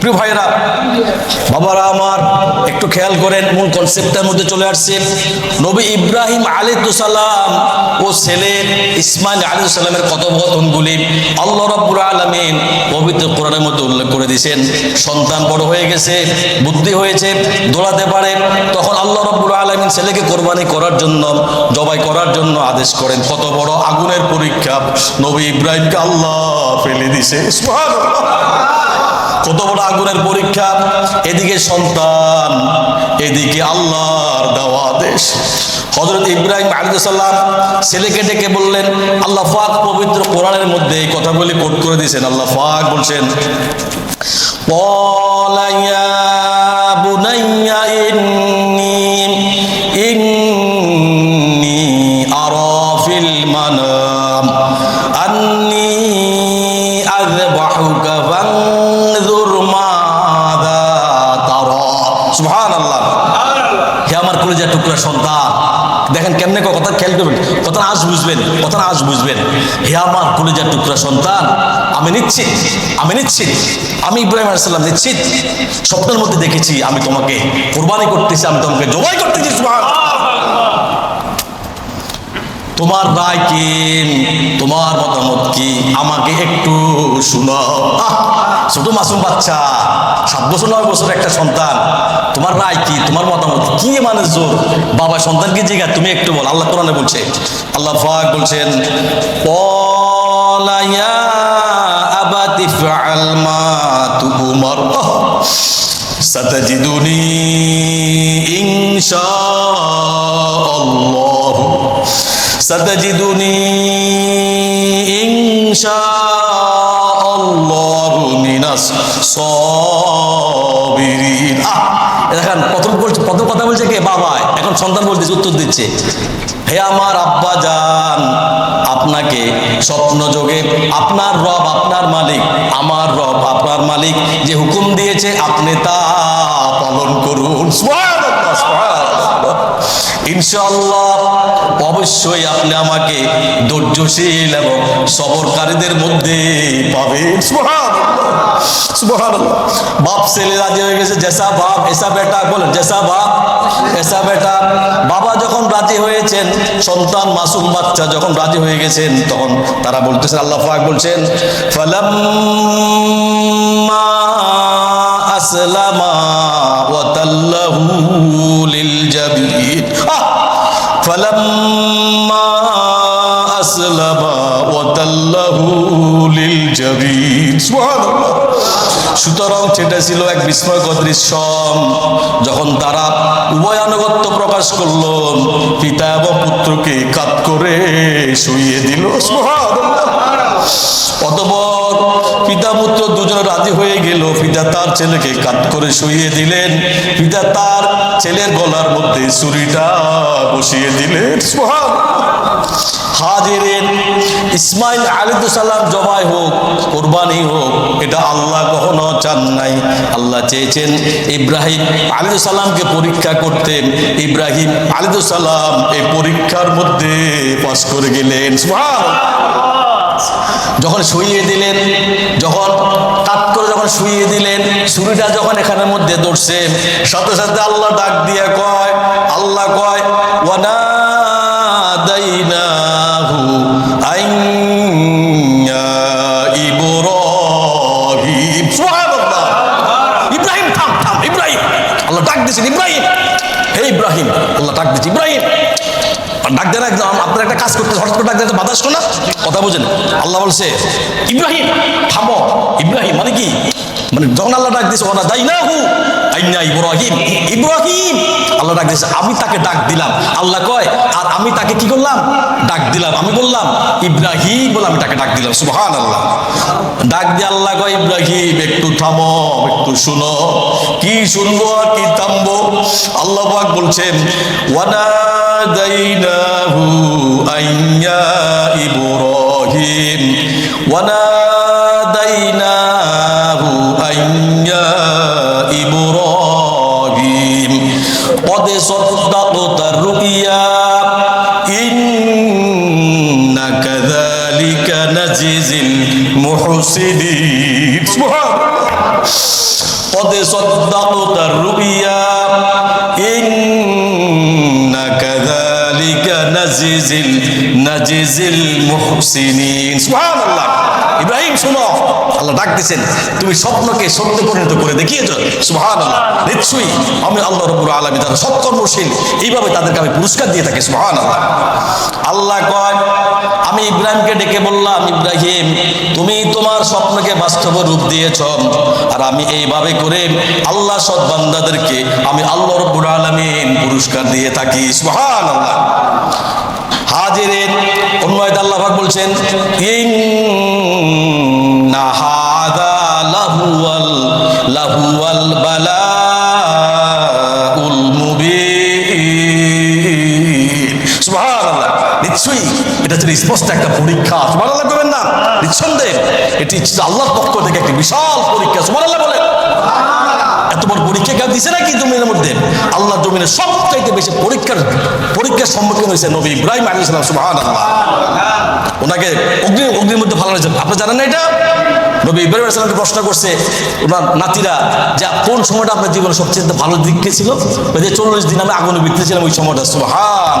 প্রিয় ভাইয়েরা, বাবারা আমার, একটু খেয়াল করেন, মূল কনসেপ্টের মধ্যে চলে আসছে। নবী ইব্রাহিম আলিতুসালাম ও ছেলে ইসমাইল আলিতুসালামের কথোপকথনগুলি আল্লাহ রব্বুর আলমিন পবিত্র কোরআনের মধ্যে উল্লেখ করে দিয়েছেন। সন্তান বড় হয়ে গেছে, বুদ্ধি হয়েছে, দৌড়াতে পারে। তখন আল্লাহ রব্বুর আলমিন ছেলেকে কোরবানি করার জন্য, জবাই করার জন্য আদেশ করেন। কত বড় আগুনের পরীক্ষা। নবী ইব্রাহিমকে আল্লাহ ফেলে দিছে। কত বড় আগুনের পরীক্ষা? এদিকে সন্তান, এদিকে আল্লাহর দেওয়া আদেশ। হজরত ইব্রাহিম আলিদুসাল্লাম ছেলেকে ডেকে বললেন, আল্লাহ ফাক পবিত্র কোরআনের মধ্যে এই কথাগুলি কোট করে দিয়েছেন। আল্লাহ ফাক বলছেন পলাইয়া বুনাইয়া ইন্নী করবেন কথা আজ বুঝবেন কথা আজ বুঝবেন। হে আমার কলেজের টুকরা সন্তান, আমি নিশ্চিত আমি নিশ্চিত, আমি ইব্রাহিম আলাইসাল্লাম নিশ্চিত, স্বপ্নের মধ্যে দেখেছি, আমি তোমাকে কোরবানি করতেছি, আমি তোমাকে জবাই করতেছি তোমার রায় কি? তোমার মতামত কি? আমাকে একটু শোনাও। ছোট মাসুম বাচ্চা, সাত বছর, নয় বছর একটা সন্তান, তোমার রায় কি? তোমার মতামত কি? মানে জোর। বাবা সন্তানকে জিগা তুমি একটু বল, আল্লাহ কোরআনে বলছে আল্লাহ ফাক বলছেন পলায়া আবাতি ফাল মা দেখেন প্রথম প্রথম কথা বলছে কে? বাবা। এখন সন্তান বলতেছে, উত্তর দিচ্ছে হে আমার আব্বা যান আপনাকে স্বপ্ন যোগে আপনার রব, আপনার মালিক, আমার রব, আপনার মালিক যে হুকুম দিয়েছে, আপনি তা পালন করুন সুবহানাল্লাহ। অবশ্যই আপনি আমাকে ধৈর্যশীল এবং সবরকারীদের মধ্যে পাবেন। বাপ, ছেলে রাজি হয়ে গেছে, জেসা বাপ, এসা বেটা বলেন জেসা বাপ, এসা বেটা। বাবা যখন রাজি হয়েছেন, সন্তান, মাসুম বাচ্চা যখন রাজি হয়ে গেছেন, তখন তারা বলতেছেন, আল্লাহ পাক বলছেন, ফালাম্মা আসলামা ওয়া তাল্লাহু লিল আহ! সুতরাং সেটা ছিল এক বিস্ময়কর দৃশ্য। যখন তারা উভয় আনুগত্য প্রকাশ করল, পিতা এবং পুত্রকে কাত করে শুইয়ে দিল। অতঃপর পিতা পুত্র দুজনে রাজি হয়ে গেল। পিতা তার ছেলেকে কাত করে শুইয়ে দিলেন। পিতা তার ছেলের গলার মধ্যে ছুরিটা বসিয়ে দিলেন। হাজিরেন ইসমাইল আলিদুসাল্লাম জবাই হোক, কোরবানি হোক, এটা আল্লাহ কখনো চান নাই। আল্লাহ চেয়েছেন ইব্রাহিম আলিদুসাল্লামকে পরীক্ষা করতেন ইব্রাহিম আলিদুসাল্লাম এই পরীক্ষার মধ্যে পাশ করে গেলেন। যখন শুইয়ে দিলেন, যখন কাত করে যখন শুইয়ে দিলেন, ছুরিটা যখন এখানের মধ্যে ধরছে সাথে সাথে আল্লাহ ডাক দিয়ে কয়, আল্লাহ কয়, ওয়ানা ইব্রাহিম সুবহানাল্লাহ ইব্রাহিম থাম থাম, ইব্রাহিম। আল্লাহ ডাক দিয়েছেন, ইব্রাহিম। হে ইব্রাহিম, আল্লাহ ডাক দিয়েছে ইব্রাহিম। ডাক দেন একদম আপনার একটা কাজ করতে হঠাৎ করে ডাক দেন শোনা কথা বুঝেন। আল্লাহ বলছে, ইব্রাহিম, থামো। ইব্রাহিম মানে কি? মানে যখন আল্লাহ ডাক দিয়েছে ওরা দাই না হু আইনা ইব্রাহিম। ইব্রাহিম! আল্লাহ ডাক দিয়েছে, আমি তাকে ডাক দিলাম। আল্লাহ কয়, আর আমি তাকে কি করলাম? ডাক দিলাম। আমি বললাম, ইব্রাহিম বলে আমি তাকে ডাক দিলাম। সুহান আল্লাহ ডাক দিয়ে আল্লাহ কয়, ইব্রাহিম, একটু থামো, একটু শুনো। কি শুনব আর কি থামবো? আল্লাহ বাক বলছেন, ওয়ানা দাইনাহু আইয়া ইব্রাহিম। ওয়ানা দাইনা قد صدقت الرؤيا إنا كذلك نجزي المحسنين سبحان الله قد صدقت الرؤيا নাজিজিল মুহসিনিন। সুবহানাল্লাহ। ইব্রাহিম, শোনো। আল্লাহ ডাক দিয়েছেন তুমি স্বপ্নকে সত্য পরিণত করে দেখিয়েছো। সুবহানাল্লাহ। নিশ্চয়ই আমি আল্লাহ রাব্বুল আলামিন তারা সৎকর্মশীল এইভাবে তাদেরকে আমি পুরস্কার দিয়ে থাকি, সুবহানাল্লাহ। আল্লাহ কয়, আমি ইব্রাহিমকে ডেকে বললাম, ইব্রাহিম, তুমি তোমার স্বপ্নকে বাস্তব রূপ দিয়েছ। আর আমি এইভাবে করে আল্লাহ সৎ বান্দাদেরকে আমি আল্লাহ রব্বুল আলামিন পুরস্কার দিয়ে থাকি, সুবহানাল্লাহ। হাজিরের অন্য আল্লাহ পাক বলছেন নিশ্চয়ই এটা স্পষ্ট একটা পরীক্ষা করবেন না, নিঃসন্দেহে এটি আল্লাহর পক্ষ থেকে একটি বিশাল পরীক্ষা বড় পরীক্ষা কেউ দিছে নাকি জমিনের মধ্যে? আল্লাহ জমিনের সবচাইতে বেশি পরীক্ষার পরীক্ষার সম্মুখীন হয়েছে নবী ইব্রাহিম আলী ইসলাম সুবাহান আল্লাহ ওনাকে অগ্নি অগ্নির মধ্যে ফালানো হয়েছে আপনি জানেন না এটা? নবী ইব্রাহিম আলাইসালামকে প্রশ্ন করছে ওনার নাতিরা যে কোন সময়টা আপনার জীবনে সবচেয়ে ভালো দিক ছিল? ওই যে চল্লিশ দিন আমি আগুনে বিকতে ছিলাম ওই সময়টা সুবাহান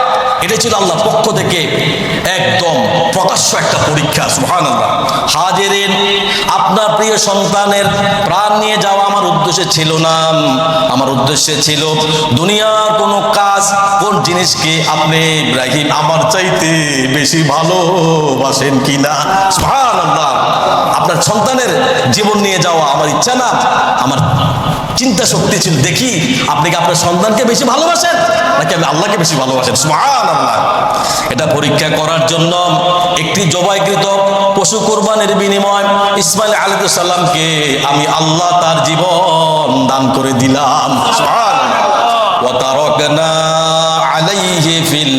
এটা ছিল আল্লাহর পক্ষ থেকে একদম প্রকাশ্য একটা পরীক্ষা, সুবহানাল্লাহ। হাজেরেন, আপনার প্রিয় সন্তানের প্রাণ নিয়ে যাওয়া আমার উদ্দেশ্য ছিল না। আমার উদ্দেশ্য ছিল, দুনিয়ার কোনো কাজ, কোন জিনিসকে আপনি, ইব্রাহিম, আমার চাইতে বেশি ভালোবাসেন কিনা? সুবহানাল্লাহ। আপনার সন্তানের জীবন নিয়ে যাওয়া আমার ইচ্ছা না, আমার চিন্তা শক্তি ছিল দেখি আপনি কি আপনার সন্তানকে বেশি ভালোবাসেন? নাকি আপনি আল্লাহকে বেশি ভালোবাসেন? সুবহানাল্লাহ। এটা পরীক্ষা করার জন্য একটি জবাইকৃত পশু কোরবানির বিনিময় ইসমাইল আলাইহিসসালামকে আমি আল্লাহ তার জীবন দান করে দিলাম। আলাইহি ফিল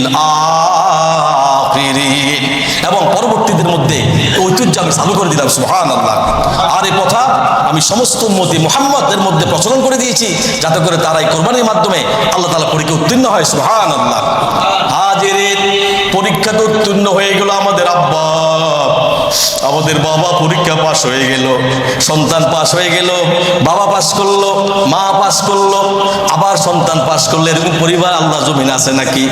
এবং পরবর্তীদের মধ্যে ঐতিহ্য আমি চালু করে দিলাম সুহান আল্লাহ আর এই কথা আমি সমস্ত মতি মোহাম্মদের মধ্যে প্রচলন করে দিয়েছি, যাতে করে তারা এই কোরবানির মাধ্যমে আল্লাহ তালা পরীক্ষা উত্তীর্ণ হয় সুহান আল্লাহ হাজের পরীক্ষাতে উত্তীর্ণ হয়ে গেল আমাদের আব্বা। আমাদের বাবা পরীক্ষা পাশ হয়ে গেল, সন্তান পাশ হয়ে গেল, বাবা পাস করল, মা পাস করল, আবার সন্তান পাস করল, এরকম পরিবার আল্লাহ জমিন আছে নাকি?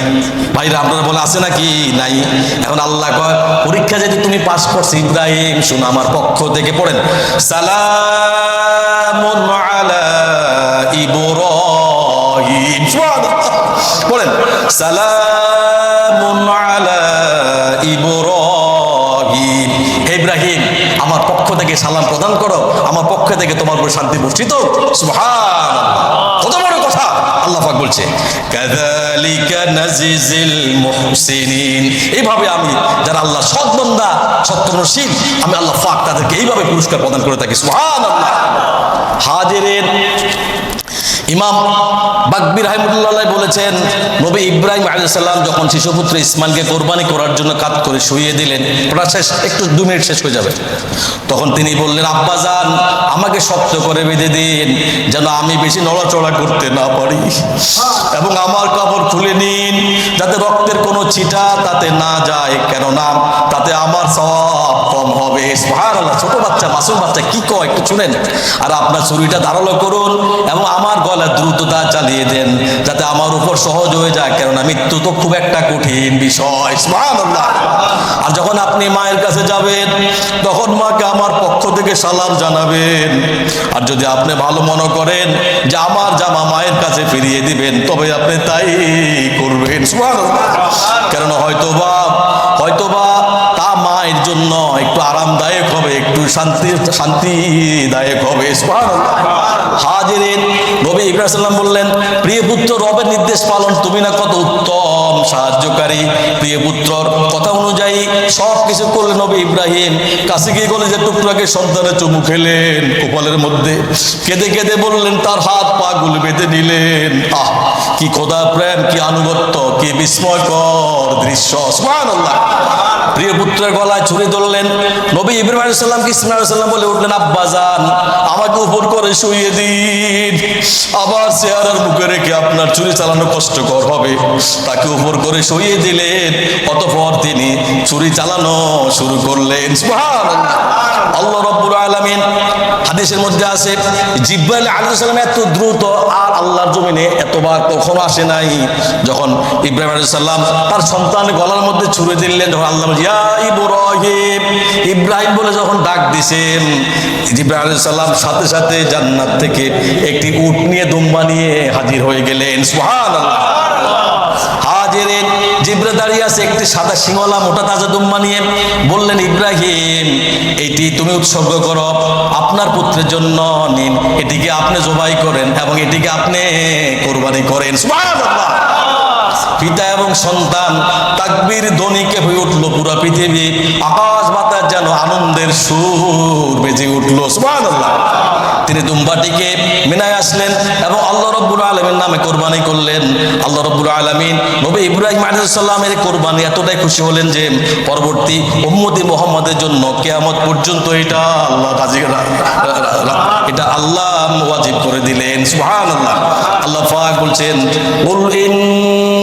ভাইরা, আপনারা বলে আছে নাকি? নাই। এখন আল্লাহ পরীক্ষা যদি তুমি পাস করছ, ইব্রাহিম, শুনো, আমার পক্ষ থেকে পড়েন সালামুন বর্ষিত কত বড় কথা আল্লাহ পাক বলছে। নাজিজিল মুহসিনিন। এইভাবে আমি যারা আল্লাহ সৎ বান্দা সত্যনশীল আমি আল্লাহ পাক তাদেরকে এইভাবে পুরস্কার প্রদান করে থাকি। সুবহানাল্লাহ। হাজিরের ইমাম বাকবির রহমতুল্লাহ বলেছেন, নবী ইব্রাহিম আলাইসাল্লাম যখন শিশুপুত্র ইসমাইলকে কোরবানি করার জন্য কাত করে শুইয়ে দিলেন, ওটা শেষ, একটু দু মিনিট শেষ হয়ে যাবে। তখন তিনি বললেন, আব্বা যান আমাকে শক্ত করে বেঁধে দিন, যেন আমি বেশি নড়াচড়া করতে না পারি। এবং আমার কাপড় খুলে নিন, যাতে রক্তের কোনো ছিটা তাতে না যায়, কেননা তাতে আমার সব কম হবে। ছোট বাচ্চা, মাসুম বাচ্চা, কি কয়, একটু শুনেন। আর আপনার ছুরিটা ধারালো করুন, এবং আমার গলা দ্রুততা চালিয়ে দেন যাতে আমার উপর সহজ হয়ে যায়, কেননা মৃত্যু তো খুব একটা কঠিন বিষয়। আর যখন আপনি মায়ের কাছে যাবেন, তখন মাকে আমার পক্ষ থেকে সালাম জানাবেন। আর যদি আপনি ভালো মনে করেন যে আমার জামা মায়ের কাছে ফিরিয়ে দিবেন, তবে আপনি তাই করবেন। কেননা হয়তো বা জন্য একটু আরামদায়ক হবে, একটু শান্তি, শান্তিদায়ক হবে। হাজির নবী ইব্রাহিম বললেন, প্রিয় পুত্র, রবের নির্দেশ পালন, তুমি না কত উত্তম? সাহায্যকারী প্রিয় পুত্রর কথা অনুযায়ী সব কিছু করলেন নবী ইব্রাহিম। কাছে গিয়ে যে টুকরাকে সন্তানের চুমু খেলেন, কপালের মধ্যে কেঁদে কেঁদে বললেন, তার হাত পা গুলো বেঁধে নিলেন। আহ, কি খোদা প্রেম, কি আনুগত্য, কি বিস্ময়কর দৃশ্য প্রিয় পুত্রের গলায় ছুরি ধরলেন নবী ইব্রাহিম কি ইসমাইল সালাম বলে উঠলেন, আব্বা যান আমাকে উপর করে শুইয়ে দিন। আবার চেহারার মুখে রেখে আপনার চুরি চালানো কষ্টকর হবে। তাকে উপর করে শুইয়ে দিলেন। অতঃপর তিনি চুরি চালানো শুরু করলেন। আল্লাহ রব্বুল আলামিন হাদিসের মধ্যে আছে, জিব্রাইল আলাইহিস সালাম এত দ্রুত আর আল্লাহর জমিনে এতবার কখনো আসে নাই। যখন ইব্রাহিম আলাইহিস সালাম তার সন্তান গলার মধ্যে ছুড়ে দিলেন, যখন আল্লাহ ইয়া ইব্রাহিম। ইব্রাহিম বলে যখন ডাক দিছেন জিব্রাহিম আলাইহিস সালাম সাথে সাথে জান্নাত থেকে একটি উট নিয়ে দুম্বা নিয়ে হাজির হয়ে গেলেন। সুবহানাল্লাহ। হাজিরেন জিব্রা দাঁড়িয়ে আছে একটি সাদা সিংহলা মোটা তাজা দুম্বা নিয়ে। বললেন, ইব্রাহিম, এটি তুমি উৎসর্গ করো। আপনার পুত্রের জন্য নিন। এটিকে আপনি জবাই করেন এবং এটিকে আপনি কোরবানি করেন। পিতা এবং সন্তান, তাকবীর ধ্বনিকে হয়ে উঠল পুরা পৃথিবী। আকাশ বাতাস যেন আনন্দের সুর বেজে উঠল। তিনি দুম্বাটিকে মিনায় আসলেন এবং আল্লাহ রব্বুল আলমের নামে কোরবানি করলেন। আল্লাহ রব্বুল আলমিন নবী ইব্রাহিম আলাইসাল্লামের কোরবানি এতটাই খুশি হলেন যে পরবর্তী উম্মতি মোহাম্মদের জন্য কেয়ামত পর্যন্ত এটা আল্লাহ এটা আল্লাহ ওয়াজিব করে দিলেন। সুবহানাল্লাহ। আল্লাহ পাক বলছেন, কুল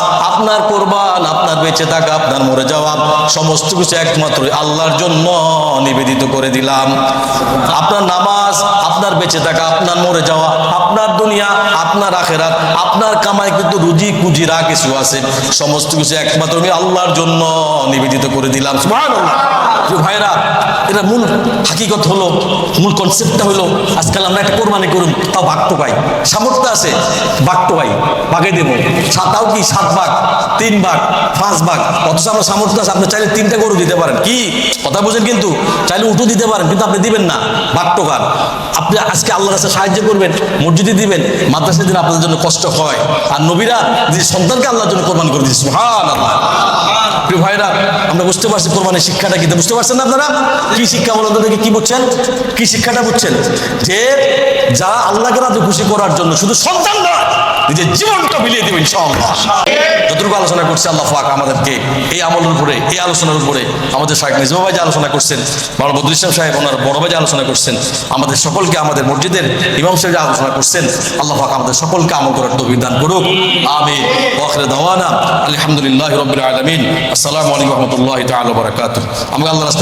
আপনার কোরবান, আপনার বেঁচে থাকা, আপনার মরে যাওয়া, সমস্ত কিছু একমাত্র আল্লাহর জন্য নিবেদিত করে দিলাম। আপনার নামাজ, আপনার বেঁচে থাকা, আপনার মরে যাওয়া, আপনার দুনিয়া, আপনার আখেরাত, আপনার কামাই কিন্তু রুজি পুঁজি রা কিছু আছে। সমস্ত কিছু একমাত্র আমি আল্লাহর জন্য নিবেদিত করে দিলাম। ভাইরা এটা মূল হাকিকত হলো, মূল কনসেপ্টটা হলো, আজকাল আমরা একটা কোরবানি করুন, তাও বাঘ তো পাই সামর্থ্য আছে, বাঘ তো পাই বাঘে দেবো। তাও কি সাত ভাগ তিন ভাগ পাঁচ ভাগ অথচ আমরা সামর্থ্য আছে, আপনি চাইলে তিনটা গরু দিতে পারেন। কি? কথা বুঝেন কিন্তু, চাইলে উঠো দিতে পারেন, কিন্তু আপনি দিবেন না, বাঘ টোকার। আপনি আজকে আল্লাহর কাছে সাহায্য করবেন, মসজিদে দিবেন মাদ্রাসা দিন আপনাদের জন্য কষ্ট হয়। আর নবীরা যে সন্তানকে আল্লাহর জন্য কোরবান করে দিচ্ছে হান আল্লাহ প্রিয় ভাইরা, আমরা বুঝতে পারছি কোরবানির শিক্ষাটা কিন্তু বুঝতে পারছেন না আপনারা? কি শিক্ষা বলেন তাদেরকে? কি বুঝছেন? কি শিক্ষাটা বুঝছেন? যে যা আল্লাহকে রাজি খুশি করার জন্য শুধু সন্তান নয় নিজের জীবনটা বিলিয়ে দেবেন যতটুকু আলোচনা করছে আল্লাহ পাক আমাদেরকে এই আমলের উপরে, এই আলোচনার উপরে, আমাদের শাহেখ নিজমা ভাই যে আলোচনা করছেন, মাওলানা বদরুল ইসলাম সাহেব ওনার বড় ভাই যে আলোচনা করছেন, আমাদের সকলকে আমাদের মসজিদের ইমাম সাহেব যে আলোচনা করছেন, আল্লাহ পাক আমাদের সকলকে আমল করার তৌফিক দান করুক। আমি ওয়াখির দাওয়ানা আলহামদুলিল্লাহি রাব্বিল আলামিন। আসসালামু আলাইকুম রাহমাতুল্লাহি তাআলা ওয়া বারাকাতুহু। আমরা রাস্তায়